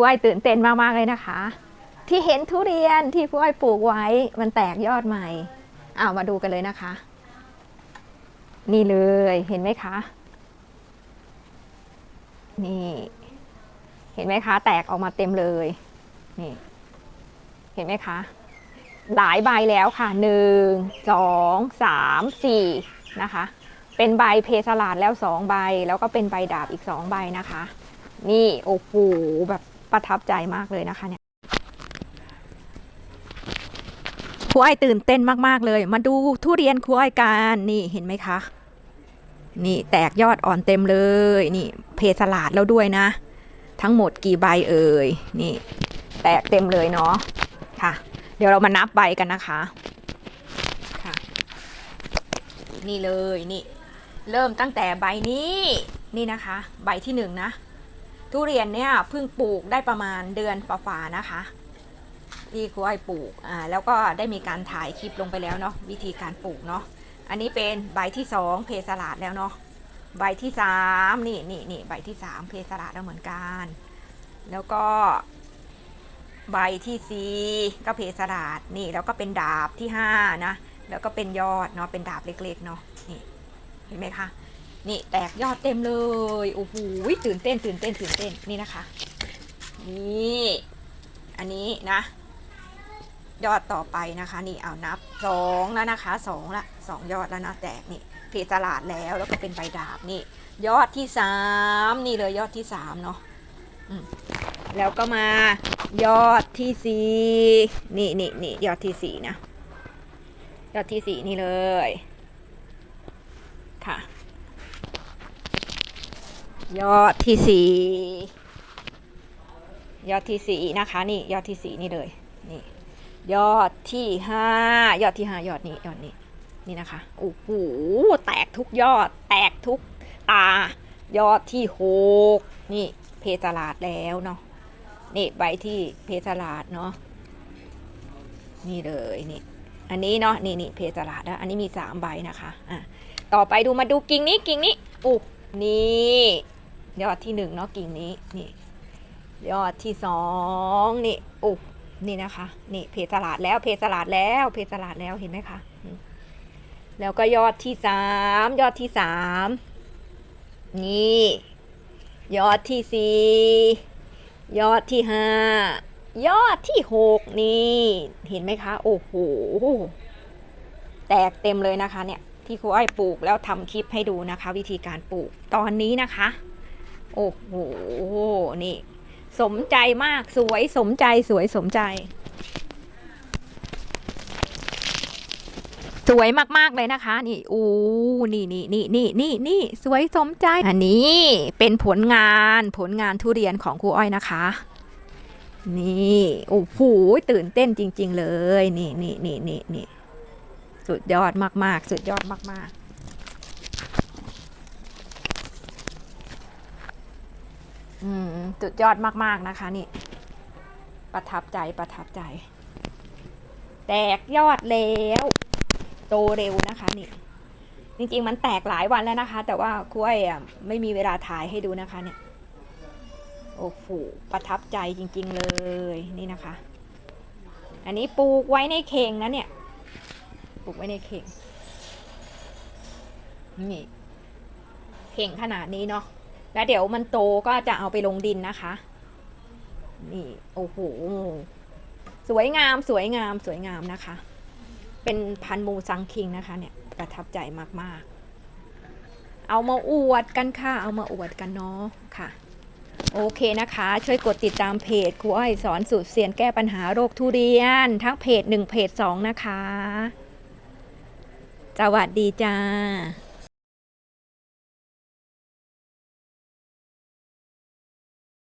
ผู้อ้อยตื่นเต้นมากๆเลยนะคะ ที่เห็นทุเรียนที่ผู้อ้อยปลูกไว้มันแตกยอดใหม่เอามาดูกันเลยนะคะ นี่เลยเห็นไหมคะ นี่ เห็นไหมคะ แตกออกมาเต็มเลยนี่เห็นไหมคะ หลายใบแล้วค่ะหนึ่งสองสามสี่นะคะ เป็นใบเพสลาดแล้วสองใบ แล้วก็เป็นใบดาบอีกสองใบนะคะ นี่โอ้โหแบบ ประทับใจมากเลยนะคะเนี่ยครูอ้อยตื่นเต้นมากๆเลย มาดูทุเรียนครูอ้อยกันนี่เห็นไหมคะ นี่แตกยอดอ่อนเต็มเลย นี่เพสลาดแล้วด้วยนะ ทั้งหมดกี่ใบเอ่ยนี่ แตกเต็มเลยเนาะค่ะ เดี๋ยวเรามานับใบกันนะคะค่ะ นี่เลยนี่ เริ่มตั้งแต่ใบนี้นี่นะคะ ใบที่หนึ่งนะ ทุเรียนเนี่ยเพิ่งปลูกได้ประมาณเดือนฝ่าๆนะคะที่ครูอ้อยปลูกอ่าแล้วก็ได้มีการถ่ายคลิปลงไปแล้วเนาะวิธีการปลูกเนาะอันนี้เป็นใบที่สองเพสลาดแล้วเนาะใบที่สามนี่นี่นี่ใบที่สามเพสลาดแล้วเหมือนกัน แล้วก็ใบที่สี่ก็เพสลาดนี่แล้วก็เป็นดาบที่ห้านะแล้วก็เป็นยอดเนาะเป็นดาบเล็กๆเนาะนี่เห็นไหมคะ นี่แตกยอดเต็มเลยโอ้โหตื่นเต้นตื่นเต้นตื่นเต้นนี่นะคะ นี่อันนี้นะ ยอดต่อไปนะคะ นี่เอานับสองแล้วนะคะสองละสองยอดแล้วนะแตกนี่เพจตลาดแล้วแล้วก็เป็นใบดาบนี่ ยอดที่สามนี่เลยยอดที่สามเนาะแล้วก็มายอดที่สี่นี่นี่นี่ยอดที่สี่นะ ยอดที่สี่นี่เลย ค่ะ ยอดที่สี่ยอดที่สี่นะคะนี่ยอดที่สี่นี่เลยนี่ยอดที่ห้ายอดที่ห้ายอดนี้ยอดนี้นี่นะคะโอ้โหแตกทุกยอด แตกทุกตา ยอดที่หกนี่เพสลาดแล้วเนาะนี่ใบที่เพสลาดเนาะนี่เลยนี่อันนี้เนาะนี่นี่เพสลาดนะอันนี้มีสามใบนะคะอะต่อไปดูมาดูกิ่งนี้กิ่งนี้อุ๊นี่ ยอดที่หนึ่งเนาะกิ่งนี้นี่ยอดที่สองนี่อุ๊นี่นะคะ นี่เพสลัดแล้วเพสลัดแล้วเพสลัดแล้วเห็นไหมคะแล้วก็ยอดที่สามยอดที่สามนี่ยอดที่สี่ยอดที่ห้ายอดที่หกนี่เห็นไหมคะ โอ้โหแตกเต็มเลยนะคะเนี่ยที่ครูอ้อยปลูกแล้วทำคลิปให้ดูนะคะ วิธีการปลูกตอนนี้นะคะ โอ้โห นี่ สมใจมาก สวยสมใจ สวยสมใจ สวยมากๆเลยนะคะ นี่โอ้นี่นี่นี่นี่นี่นี่สวยสมใจ อันนี้เป็นผลงานผลงานทุเรียนของครูอ้อยนะคะ นี่โอ้โหตื่นเต้นจริง ๆ เลย นี่นี่นี่นี่นี่สุดยอดมากๆ สุดยอดมากๆ อืมสุดยอดมากๆนะคะนี่ ประทับใจประทับใจ แตกยอดแล้วโตเร็วนะคะนี่ จริงๆมันแตกหลายวันแล้วนะคะ แต่ว่าคุยอะไม่มีเวลาถ่ายให้ดูนะคะเนี่ยโอ้โหประทับใจจริง ๆเลยนี่นะคะ อันนี้ปลูกไว้ในเข่งนะเนี่ยปลูกไว้ในเข่งนี่เข่งขนาดนี้เนาะ แล้วเดี๋ยวมันโตก็จะเอาไปลงดินนะคะ นี่ โอ้โห สวยงามสวยงามสวยงามนะคะ เป็นพันธุ์มูซังคิงนะคะ เนี่ยประทับใจมากๆ เอามาอวดกันค่ะ เอามาอวดกันเนาะค่ะ โอเคนะคะ ช่วยกดติดตามเพจครูอ้อยสอนสูตรเซียนแก้ปัญหาโรคทุเรียน ทั้งเพจ1เพจ2นะคะ สวัสดีจ้า